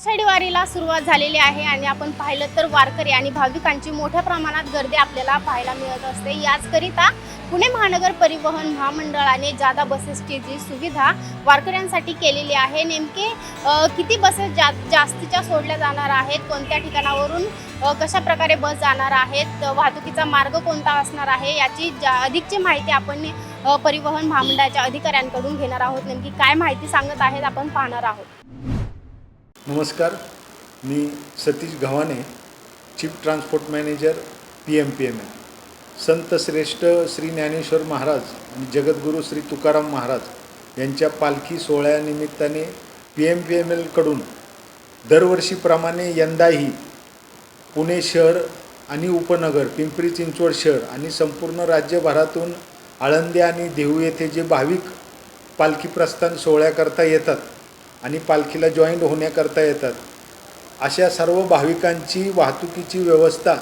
आषाढी वारीला सुरुवात झालेली आहे आणि आपण पाहिलं तर वारकरी आणि भाविकांची मोठ्या प्रमाणात गर्दी आपल्याला पाहायला मिळत असते. याचकरिता पुणे महानगर परिवहन महामंडळाने जादा बसेसची जी सुविधा वारकऱ्यांसाठी केलेली आहे. नेमके किती बसेस जा जास्तीच्या सोडल्या जाणार आहेत? कोणत्या ठिकाणावरून कशा प्रकारे बस जाणार आहेत? वाहतुकीचा मार्ग कोणता असणार आहे? याची जा अधिकची माहिती आपण परिवहन महामंडळाच्या अधिकाऱ्यांकडून घेणार आहोत. नेमकी काय माहिती सांगत आहेत आपण पाहणार आहोत. नमस्कार मी Satish Gavhane chief transport manager P M P M L संत श्रेष्ठ श्री ज्ञानेश्वर महाराज आणि जगद्गुरू श्री तुकाराम महाराज यांच्या पालखी सोहळ्यानिमित्ताने पी एम पी एम एलकडून दरवर्षीप्रमाणे यंदाही पुणे शहर आणि उपनगर पिंपरी चिंचवड शहर आणि संपूर्ण राज्यभरातून आळंदी आणि देहू येथे जे भाविक पालखी प्रस्थान सोहळ्याकरता येतात आणि पालखीला जॉईंट होण्याकरता येतात. अशा सर्व भाविकांची वाहतुकीची व्यवस्था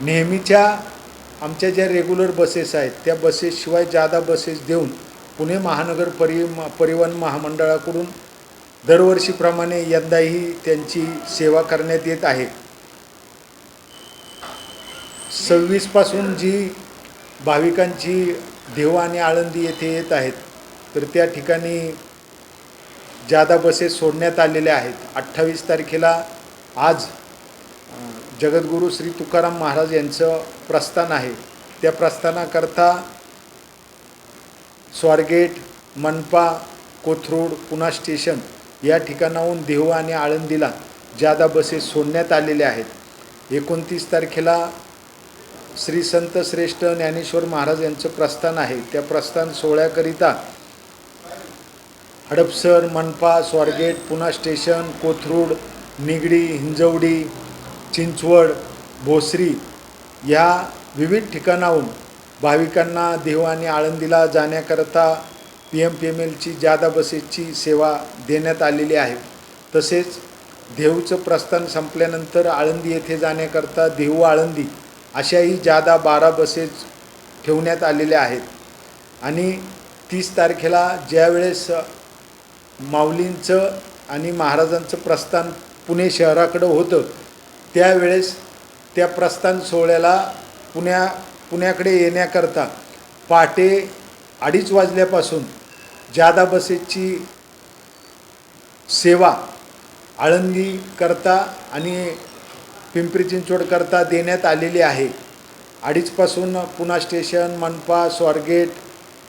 नेहमीच्या आमच्या ज्या रेग्युलर बसेस आहेत त्या बसेसशिवाय जादा बसेस देऊन पुणे महानगर परि परिवहन महामंडळाकडून दरवर्षीप्रमाणे यंदाही त्यांची सेवा करण्यात येत आहे. सव्वीसपासून जी भाविकांची देव आणि आळंदी येथे येत आहेत तर त्या ठिकाणी जादा बसेस सोडण्यात आलेल्या आहेत. अठ्ठावीस तारखेला आज जगद्गुरू श्री तुकाराम महाराज यांचं प्रस्थान आहे. त्या प्रस्थानाकरता स्वारगेट मनपा कोथरूड पुणा स्टेशन या ठिकाणाहून देहू आणि आळंदीला जादा बसेस सोडण्यात आलेल्या आहेत. एकोणतीस तारखेला श्री संत श्रेष्ठ ज्ञानेश्वर महाराज यांचं प्रस्थान आहे. त्या प्रस्थान सोहळ्याकरिता हडपसर मनपा स्वारगेट पुणा स्टेशन कोथरूड निगडी हिंजवडी चिंचवड भोसरी या विविध ठिकाणाहून भाविकांना देव आणि आळंदीला जाण्याकरता पी एम पी एम एलची जादा बसेसची सेवा देण्यात आलेली आहे. तसेच देहूचं प्रस्थान संपल्यानंतर आळंदी येथे जाण्याकरता देहू आळंदी अशाही जादा बारा बसेस ठेवण्यात आलेल्या आहेत. आणि तीस तारखेला ज्यावेळेस माऊलींचं आणि महाराजांचं प्रस्थान पुणे शहराकडं होतं. त्यावेळेस त्या प्रस्थान सोहळ्याला पुण्या पुण्याकडे येण्याकरता पहाटे अडीच वाजल्यापासून जादा बसेसची सेवा आळंदीकरता आणि पिंपरी चिंचवडकरता देण्यात आलेली आहे. अडीचपासून पुणा स्टेशन मनपा स्वारगेट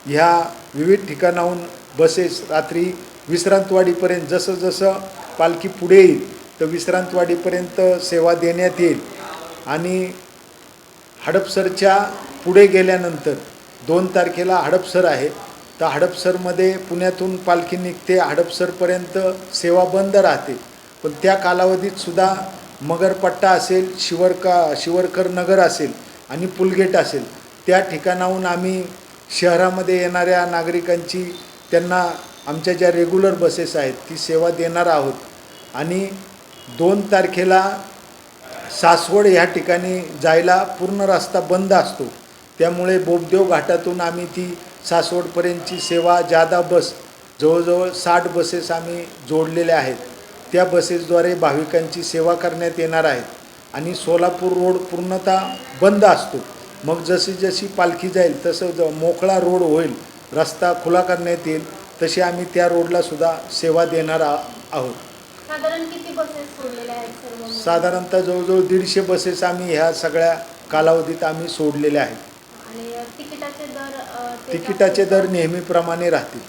ह्या विविध ठिकाणाहून बसेस रात्री विश्रांतवाडीपर्यंत जसं जसं पालखी पुढे येईल तर विश्रांतवाडीपर्यंत सेवा देण्यात येईल. आणि हडपसरच्या पुढे गेल्यानंतर दोन तारखेला हडपसर आहे. तर हडपसरमध्ये पुण्यातून पालखी निघते हडपसरपर्यंत सेवा बंद राहते. पण त्या कालावधीत सुद्धा मगरपट्टा असेल शिवरका शिवरकर नगर असेल आणि पुलगेट असेल. त्या ठिकाणाहून आम्ही शहरामध्ये येणाऱ्या नागरिकांची त्यांना आमच्या ज्या रेग्युलर बसेस आहेत ती सेवा देणार आहोत. आणि दोन तारखेला सासवड ह्या ठिकाणी जायला पूर्ण रस्ता बंद असतो. त्यामुळे बोबदेव घाटातून आम्ही ती सासवडपर्यंतची सेवा जादा बस जवळजवळ साठ बसेस आम्ही जोडलेल्या आहेत. त्या बसेसद्वारे भाविकांची सेवा करण्यात येणार आहे. आणि सोलापूर रोड पूर्णतः बंद असतो. मग जशी जशी पालखी जाईल तसं ज मोकळा रोड होईल. रस्ता खुला करण्यात येईल. तशी आम्ही त्या रोडला सुद्धा सेवा देणार आ आहोत. साधारण किती बसेस सोडलेल्या आहेत सर्व मिळून? साधारणतः जवळजवळ दीडशे बसेस आम्ही ह्या सगळ्या कालावधीत आम्ही सोडलेल्या आहेत. आणि तिकिटाचे दर अ, ते तिकिटाचे दर नेहमीप्रमाणे राहतील.